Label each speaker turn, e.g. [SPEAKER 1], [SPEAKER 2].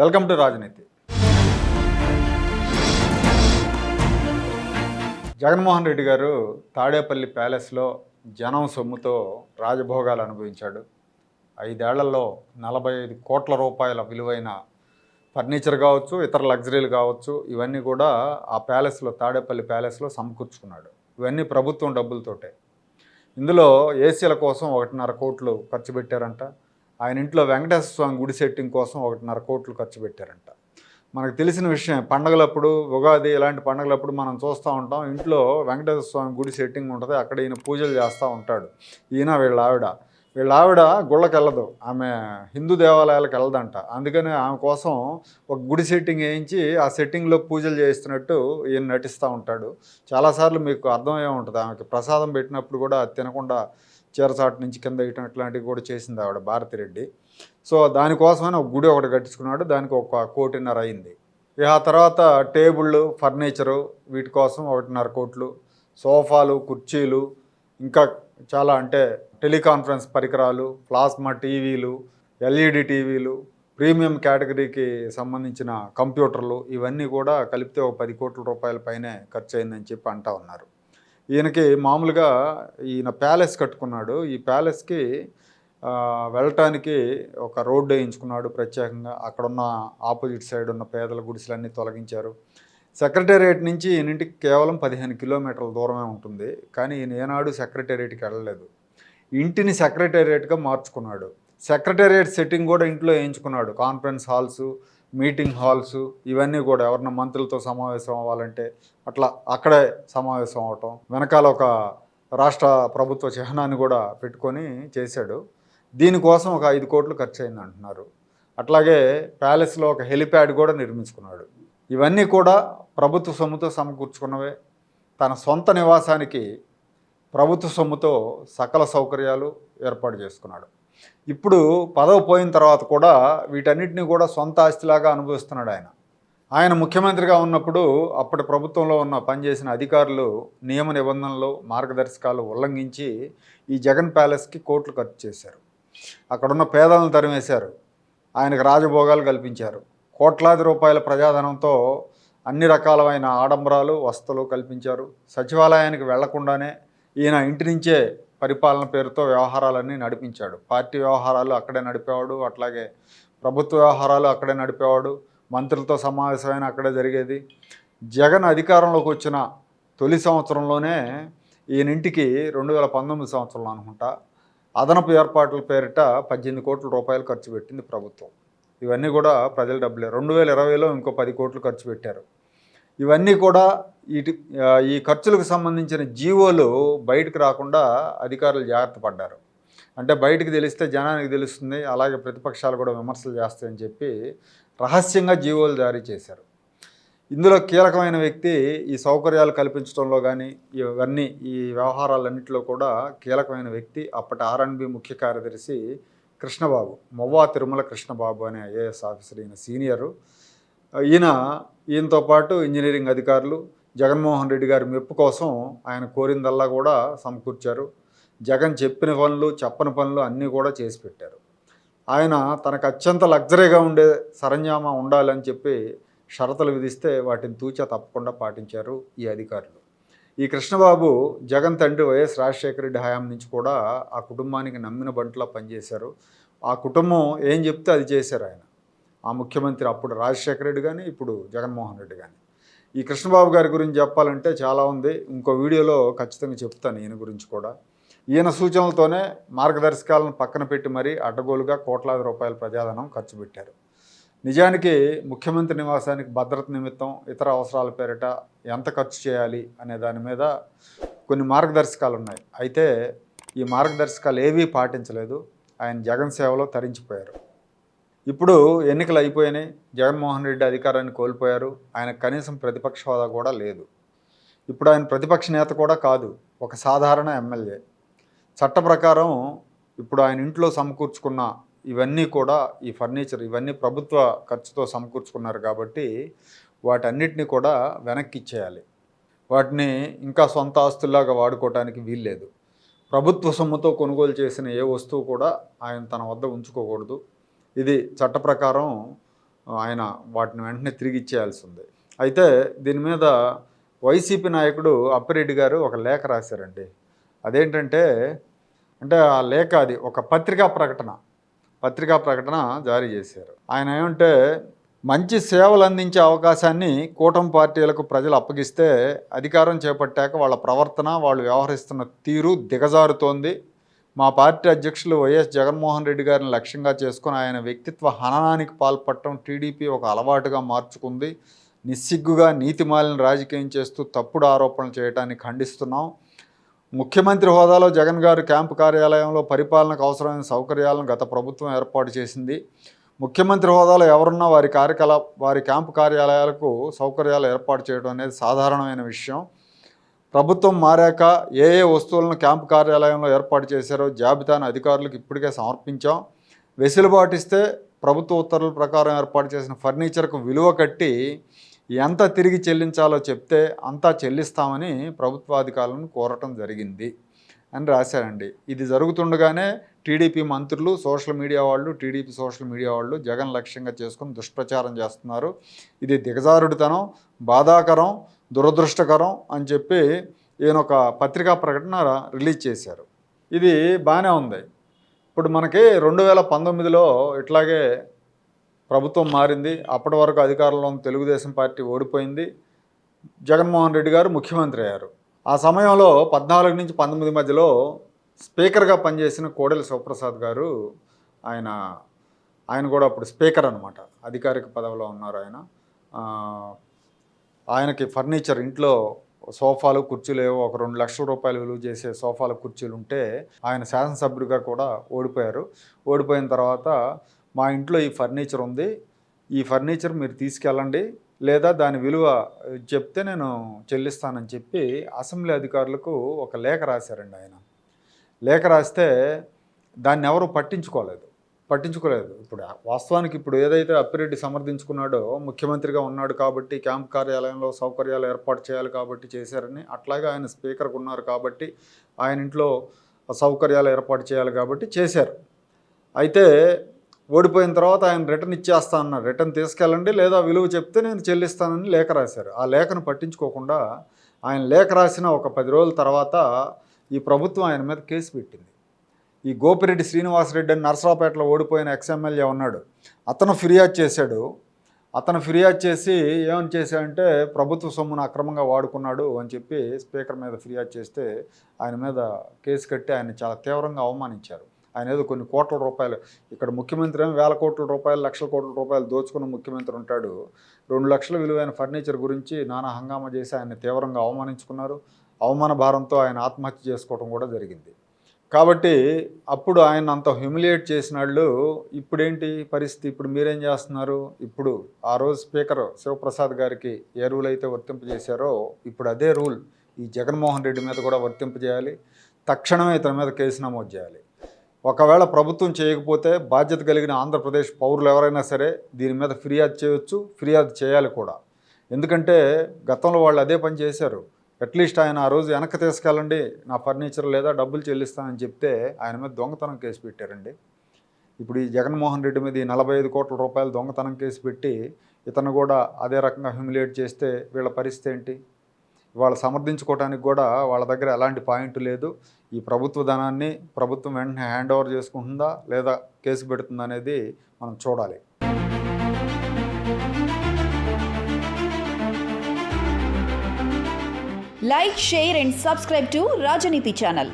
[SPEAKER 1] Welcome to రాజనీతి. జగన్మోహన్ రెడ్డి గారు తాడేపల్లి ప్యాలెస్లో జనం సొమ్ముతో రాజభోగాలు అనుభవించాడు. ఐదేళ్ళలో నలభై ఐదు కోట్ల రూపాయల విలువైన ఫర్నిచర్ కావచ్చు ఇతర లగ్జరీలు కావచ్చు ఇవన్నీ కూడా ఆ ప్యాలెస్లో తాడేపల్లి ప్యాలెస్లో సమకూర్చుకున్నాడు. ఇవన్నీ ప్రభుత్వం డబ్బులతోటే. ఇందులో ఏసీల కోసం ఒకటిన్నర కోట్లు ఖర్చు పెట్టారంట. ఆయన ఇంట్లో వెంకటేశ్వర స్వామి గుడి సెట్టింగ్ కోసం ఒకటిన్నర కోట్లు ఖర్చు పెట్టారంట. మనకు తెలిసిన విషయం పండగలప్పుడు ఉగాది ఇలాంటి పండగలప్పుడు మనం చూస్తూ ఉంటాం. ఇంట్లో వెంకటేశ్వర స్వామి గుడి సెట్టింగ్ ఉంటుంది అక్కడ ఈయన పూజలు చేస్తూ ఉంటాడు. ఈయన వీళ్ళ ఆవిడ. వీళ్ళ ఆవిడ గుళ్ళకి వెళ్ళదు ఆమె హిందూ దేవాలయాలకు వెళ్ళదంట. అందుకని ఆమె కోసం ఒక గుడి సెట్టింగ్ వేయించి ఆ సెట్టింగ్లో పూజలు చేయిస్తున్నట్టు ఈయన నటిస్తూ ఉంటాడు. చాలాసార్లు మీకు అర్థమయ్యే ఉంటుంది. ఆమెకి ప్రసాదం పెట్టినప్పుడు కూడా తినకుండా చీరచాటు నుంచి కింద వేయటం ఇట్లాంటివి కూడా చేసింది ఆవిడ భారతిరెడ్డి. సో దానికోసమని ఒక గుడి ఒకటి కట్టించుకున్నాడు. దానికి ఒక కోటిన్నర అయింది. ఇక ఆ తర్వాత టేబుళ్ళు ఫర్నిచరు వీటి కోసం ఒకటిన్నర కోట్లు సోఫాలు కుర్చీలు ఇంకా చాలా అంటే టెలికాన్ఫరెన్స్ పరికరాలు ప్లాస్మా టీవీలు ఎల్ఈడి టీవీలు ప్రీమియం కేటగిరీకి సంబంధించిన కంప్యూటర్లు ఇవన్నీ కూడా కలిపితే ఒక పది కోట్ల రూపాయల పైనే ఖర్చు అయిందని చెప్పి అంటా ఉన్నారు. ఈయనకి మామూలుగా ఈయన ప్యాలెస్ కట్టుకున్నాడు. ఈ ప్యాలెస్కి వెళ్ళటానికి ఒక రోడ్డు వేయించుకున్నాడు ప్రత్యేకంగా. అక్కడున్న ఆపోజిట్ సైడ్ ఉన్న పేదల గుడిసెలన్నీ తొలగించారు. సెక్రటేరియట్ నుంచి ఈయనింటికి కేవలం పదిహేను కిలోమీటర్ల దూరమే ఉంటుంది. కానీ ఈయన ఏనాడు సెక్రటేరియట్కి వెళ్ళలేదు. ఇంటిని సెక్రటేరియట్గా మార్చుకున్నాడు. సెక్రటేరియట్ సెట్టింగ్ కూడా ఇంట్లో వేయించుకున్నాడు. కాన్ఫరెన్స్ హాల్స్ మీటింగ్ హాల్స్ ఇవన్నీ కూడా ఎవరన్నా మంత్రులతో సమావేశం అవ్వాలంటే అట్లా అక్కడే సమావేశం అవటం వెనకాల ఒక రాష్ట్ర ప్రభుత్వ చిహ్నాన్ని కూడా పెట్టుకొని చేశాడు. దీనికోసం ఒక ఐదు కోట్లు ఖర్చు అయింది అంటున్నారు అట్లాగే ప్యాలెస్లో ఒక హెలిప్యాడ్ కూడా నిర్మించుకున్నాడు. ఇవన్నీ కూడా ప్రభుత్వ సొమ్ముతో సమకూర్చుకున్నవే. తన సొంత నివాసానికి ప్రభుత్వ సొమ్ముతో సకల సౌకర్యాలు ఏర్పాటు చేసుకున్నాడు. ఇప్పుడు పదవి పోయిన తర్వాత కూడా వీటన్నిటిని కూడా సొంత ఆస్తిలాగా అనుభవిస్తున్నాడు ఆయన. ఆయన ముఖ్యమంత్రిగా ఉన్నప్పుడు అప్పటి ప్రభుత్వంలో ఉన్న పనిచేసిన అధికారులు నియమ నిబంధనలు మార్గదర్శకాలు ఉల్లంఘించి ఈ జగన్ ప్యాలెస్కి కోట్లు ఖర్చు చేశారు. అక్కడున్న పేదలను తరిమేశారు. ఆయనకు రాజభోగాలు కల్పించారు. కోట్లాది రూపాయల ప్రజాధనంతో అన్ని రకాలమైన ఆడంబరాలు వస్తువులు కల్పించారు. సచివాలయానికి వెళ్ళకుండానే ఈయన ఇంటి నుంచే పరిపాలన పేరుతో వ్యవహారాలన్నీ నడిపించాడు. పార్టీ వ్యవహారాలు అక్కడే నడిపేవాడు అట్లాగే ప్రభుత్వ వ్యవహారాలు అక్కడే నడిపేవాడు మంత్రులతో సమావేశమైన అక్కడే జరిగేది. జగన్ అధికారంలోకి వచ్చిన తొలి సంవత్సరంలోనే ఈయనింటికి రెండు వేల పంతొమ్మిది సంవత్సరంలో అనుకుంటా అదనపు ఏర్పాట్ల పేరిట పద్దెనిమిది కోట్ల రూపాయలు ఖర్చు పెట్టింది ప్రభుత్వం. ఇవన్నీ కూడా ప్రజల డబ్బులే. రెండు వేల ఇరవైలో ఇంకో పది కోట్లు ఖర్చు పెట్టారు. ఇవన్నీ కూడా ఇటు ఈ ఖర్చులకు సంబంధించిన జీవోలు బయటకు రాకుండా అధికారులు జాగ్రత్త పడ్డారు. అంటే బయటకు తెలిస్తే జనానికి తెలుస్తుంది అలాగే ప్రతిపక్షాలు కూడా విమర్శలు చేస్తాయని చెప్పి రహస్యంగా జీవోలు జారీ చేశారు. ఇందులో కీలకమైన వ్యక్తి ఈ సౌకర్యాలు కల్పించడంలో కానీ ఇవన్నీ ఈ వ్యవహారాలన్నింటిలో కూడా కీలకమైన వ్యక్తి అప్పటి ఆర్ఎన్బి ముఖ్య కార్యదర్శి కృష్ణబాబు మొవ్వా తిరుమల కృష్ణబాబు అనే ఐఏఎస్ ఆఫీసర్ ఈయన సీనియరు. ఈయన ఈయనతో పాటు ఇంజనీరింగ్ అధికారులు జగన్మోహన్ రెడ్డి గారి మెప్పు కోసం ఆయన కోరిందల్లా కూడా సమకూర్చారు. జగన్ చెప్పిన పనులు చెప్పని పనులు అన్నీ కూడా చేసి పెట్టారు. ఆయన తనకు అత్యంత లగ్జరీగా ఉండే సరంజామా ఉండాలని చెప్పి షరతులు విధిస్తే వాటిని తూచా తప్పకుండా పాటించారు ఈ అధికారులు. ఈ కృష్ణబాబు జగన్ తండ్రి వైఎస్ రాజశేఖర రెడ్డి హయాం నుంచి కూడా ఆ కుటుంబానికి నమ్మిన బంట్లా పనిచేశారు. ఆ కుటుంబం ఏం చెప్తే అది చేశారు ఆయన. ఆ ముఖ్యమంత్రి అప్పుడు రాజశేఖర రెడ్డి కానీ ఇప్పుడు జగన్మోహన్ రెడ్డి కానీ ఈ కృష్ణబాబు గారి గురించి చెప్పాలంటే చాలా ఉంది. ఇంకో వీడియోలో ఖచ్చితంగా చెప్తాను ఈయన గురించి కూడా. ఈయన సూచనలతోనే మార్గదర్శకాలను పక్కన పెట్టి మరీ అడ్డగోలుగా కోట్లాది రూపాయల ప్రజాధనం ఖర్చు పెట్టారు. నిజానికి ముఖ్యమంత్రి నివాసానికి భద్రత నిమిత్తం ఇతర అవసరాల పేరిట ఎంత ఖర్చు చేయాలి అనే దాని మీద కొన్ని మార్గదర్శకాలు ఉన్నాయి. అయితే ఈ మార్గదర్శకాలు ఏవీ పాటించలేదు. ఆయన జగన్ సేవలో తరించిపోయారు. ఇప్పుడు ఎన్నికలు అయిపోయినాయి. జగన్మోహన్ రెడ్డి అధికారాన్ని కోల్పోయారు. ఆయన కనీసం ప్రతిపక్ష హోదా కూడా లేదు. ఇప్పుడు ఆయన ప్రతిపక్ష నేత కూడా కాదు. ఒక సాధారణ ఎమ్మెల్యే. చట్ట ప్రకారం ఇప్పుడు ఆయన ఇంట్లో సమకూర్చుకున్న ఇవన్నీ కూడా ఈ ఫర్నిచర్ ఇవన్నీ ప్రభుత్వ ఖర్చుతో సమకూర్చుకున్నారు కాబట్టి వాటన్నిటిని కూడా వెనక్కి ఇచ్చేయాలి. వాటిని ఇంకా సొంత ఆస్తుల్లాగా వాడుకోవటానికి వీల్లేదు. ప్రభుత్వ సొమ్ముతో కొనుగోలు చేసిన ఏ వస్తువు కూడా ఆయన తన వద్ద ఉంచుకోకూడదు. ఇది చట్ట ప్రకారం ఆయన వాటిని వెంటనే తిరిగి ఇచ్చేయాల్సి ఉంది అయితే దీని మీద వైసీపీ నాయకుడు అప్పిరెడ్డి గారు ఒక లేఖ రాశారండి. అదేంటంటే అంటే ఆ లేఖ అది ఒక పత్రికా ప్రకటన. పత్రికా ప్రకటన జారీ చేశారు. ఆయన ఏమంటే మంచి సేవలు అందించే అవకాశాన్ని కూటమి పార్టీలకు ప్రజలు అప్పగిస్తే అధికారం చేపట్టాక వాళ్ళ ప్రవర్తన వాళ్ళు వ్యవహరిస్తున్న తీరు దిగజారుతోంది. మా పార్టీ అధ్యక్షులు వైఎస్ జగన్మోహన్ రెడ్డి గారిని లక్ష్యంగా చేసుకుని ఆయన వ్యక్తిత్వ హననానికి పాల్పడటం టీడీపీ ఒక అలవాటుగా మార్చుకుంది. నిస్సిగ్గుగా నీతిమాలిన రాజకీయం చేస్తూ తప్పుడు ఆరోపణలు చేయడాన్ని ఖండిస్తున్నాం. ముఖ్యమంత్రి హోదాలో జగన్ గారు క్యాంపు కార్యాలయంలో పరిపాలనకు అవసరమైన సౌకర్యాలను గత ప్రభుత్వం ఏర్పాటు చేసింది. ముఖ్యమంత్రి హోదాలో ఎవరున్నా వారి కార్యకలా వారి క్యాంపు కార్యాలయాలకు సౌకర్యాలు ఏర్పాటు చేయడం అనేది సాధారణమైన విషయం. ప్రభుత్వం మారాక ఏ ఏ వస్తువులను క్యాంపు కార్యాలయంలో ఏర్పాటు చేశారో జాబితాను అధికారులకు ఇప్పటికే సమర్పించాం. వెసులుబాటు ఇస్తే ప్రభుత్వ ఉత్తర్వుల ప్రకారం ఏర్పాటు చేసిన ఫర్నిచర్కు విలువ కట్టి ఎంత తిరిగి చెల్లించాలో చెప్తే అంతా చెల్లిస్తామని ప్రభుత్వాధికారులను కోరటం జరిగింది అని రాశారండి. ఇది జరుగుతుండగానే టీడీపీ మంత్రులు సోషల్ మీడియా వాళ్ళు టీడీపీ సోషల్ మీడియా వాళ్ళు జగన్ లక్ష్యంగా చేసుకుని దుష్ప్రచారం చేస్తున్నారు. ఇది దిగజారుడితనం బాధాకరం దురదృష్టకరం అని చెప్పి ఈయన ఒక పత్రికా ప్రకటన రిలీజ్ చేశారు. ఇది బాగానే ఉంది. ఇప్పుడు మనకి రెండు వేల పంతొమ్మిదిలో ఇట్లాగే ప్రభుత్వం మారింది. అప్పటి వరకు అధికారంలో ఉన్న తెలుగుదేశం పార్టీ ఓడిపోయింది. జగన్మోహన్ రెడ్డి గారు ముఖ్యమంత్రి అయ్యారు. ఆ సమయంలో పద్నాలుగు నుంచి పంతొమ్మిది మధ్యలో స్పీకర్గా పనిచేసిన కోడెల శివప్రసాద్ గారు ఆయన ఆయన కూడా అప్పుడు స్పీకర్ అనమాట అధికారిక పదవిలో ఉన్నారు ఆయన. ఆయనకి ఫర్నిచర్ ఇంట్లో సోఫాలు కుర్చీలు ఏవో ఒక రెండు లక్షల రూపాయలు విలువ చేసే సోఫాలు కుర్చీలు ఉంటే ఆయన శాసనసభ్యుడిగా కూడా ఓడిపోయారు. ఓడిపోయిన తర్వాత మా ఇంట్లో ఈ ఫర్నిచర్ ఉంది. ఈ ఫర్నిచర్ మీరు తీసుకెళ్ళండి. లేదా దాని విలువ చెప్తే నేను చెల్లిస్తానని చెప్పి అసెంబ్లీ అధికారులకు ఒక లేఖ రాశారండి ఆయన. లేఖ రాస్తే దాన్ని ఎవరు పట్టించుకోలేదు. పట్టించుకోలేదు. ఇప్పుడు వాస్తవానికి ఇప్పుడు ఏదైతే అప్పిరెడ్డి సమర్థించుకున్నాడో ముఖ్యమంత్రిగా ఉన్నాడు కాబట్టి క్యాంప్ కార్యాలయంలో సౌకర్యాలు ఏర్పాటు చేయాలి కాబట్టి చేశారని అట్లాగే ఆయన స్పీకర్కు ఉన్నారు కాబట్టి ఆయన ఇంట్లో సౌకర్యాలు ఏర్పాటు చేయాలి కాబట్టి చేశారు. అయితే ఓడిపోయిన తర్వాత ఆయన రిటర్న్ ఇచ్చేస్తా అన్నారు రిటర్న్ తీసుకెళ్ళండి లేదా విలువ చెప్తే నేను చెల్లిస్తానని లేఖ రాశారు. ఆ లేఖను పట్టించుకోకుండా ఆయన లేఖ రాసిన ఒక పది రోజుల తర్వాత ఈ ప్రభుత్వం ఆయన మీద కేసు పెట్టింది. ఈ గోపిరెడ్డి శ్రీనివాసరెడ్డి అని నర్సరావుపేటలో ఓడిపోయిన ఎక్స్ఎమ్మెల్యే ఉన్నాడు. అతను ఫిర్యాదు చేశాడు. అతను ఫిర్యాదు చేసి ఏమని చేశాడంటే ప్రభుత్వ సొమ్మును అక్రమంగా వాడుకున్నాడు అని చెప్పి స్పీకర్ మీద ఫిర్యాదు చేస్తే ఆయన మీద కేసు కట్టి ఆయన చాలా తీవ్రంగా అవమానించారు. ఆయన ఏదో కొన్ని కోట్ల రూపాయలు ఇక్కడ ముఖ్యమంత్రి ఏమో వేల కోట్ల రూపాయలు లక్షల కోట్ల రూపాయలు దోచుకున్న ముఖ్యమంత్రి ఉంటాడు. రెండు లక్షల విలువైన ఫర్నిచర్ గురించి నానా హంగామా చేసి ఆయన తీవ్రంగా అవమానించుకున్నారు. అవమాన భారంతో ఆయన ఆత్మహత్య చేసుకోవడం కూడా జరిగింది. కాబట్టి అప్పుడు ఆయన అంత హ్యూమిలియేట్ చేసిన వాళ్ళు ఇప్పుడేంటి పరిస్థితి? ఇప్పుడు మీరేం చేస్తున్నారు? ఇప్పుడు ఆ రోజు స్పీకర్ శివప్రసాద్ గారికి ఏ రూల్ అయితే వర్తింపజేశారో ఇప్పుడు అదే రూల్ ఈ జగన్మోహన్ రెడ్డి మీద కూడా వర్తింపజేయాలి తక్షణమే ఇతని మీద కేసు నమోదు చేయాలి. ఒకవేళ ప్రభుత్వం చేయకపోతే బాధ్యత కలిగిన ఆంధ్రప్రదేశ్ పౌరులు ఎవరైనా సరే దీని మీద ఫిర్యాదు చేయొచ్చు ఫిర్యాదు చేయాలి కూడా. ఎందుకంటే గతంలో వాళ్ళు అదే పని చేశారు. అట్లీస్ట్ ఆయన ఆ రోజు వెనక్కి తీసుకెళ్ళండి నా ఫర్నిచర్ లేదా డబ్బులు చెల్లిస్తానని చెప్తే ఆయన మీద దొంగతనం కేసు పెట్టారండి. ఇప్పుడు ఈ జగన్మోహన్ రెడ్డి మీద ఈ నలభై ఐదు కోట్ల రూపాయలు దొంగతనం కేసు పెట్టి ఇతను కూడా అదే రకంగా హ్యూమిలేట్ చేస్తే వీళ్ళ పరిస్థితి ఏంటి? వాళ్ళు సమర్థించుకోవడానికి కూడా వాళ్ళ దగ్గర ఎలాంటి పాయింట్ లేదు. ఈ ప్రభుత్వ ధనాన్ని ప్రభుత్వం వెంటనే హ్యాండ్ ఓవర్ చేసుకుంటుందా లేదా కేసు పెడుతుందా అనేది మనం చూడాలి.
[SPEAKER 2] Like share and subscribe to Rajaneeti channel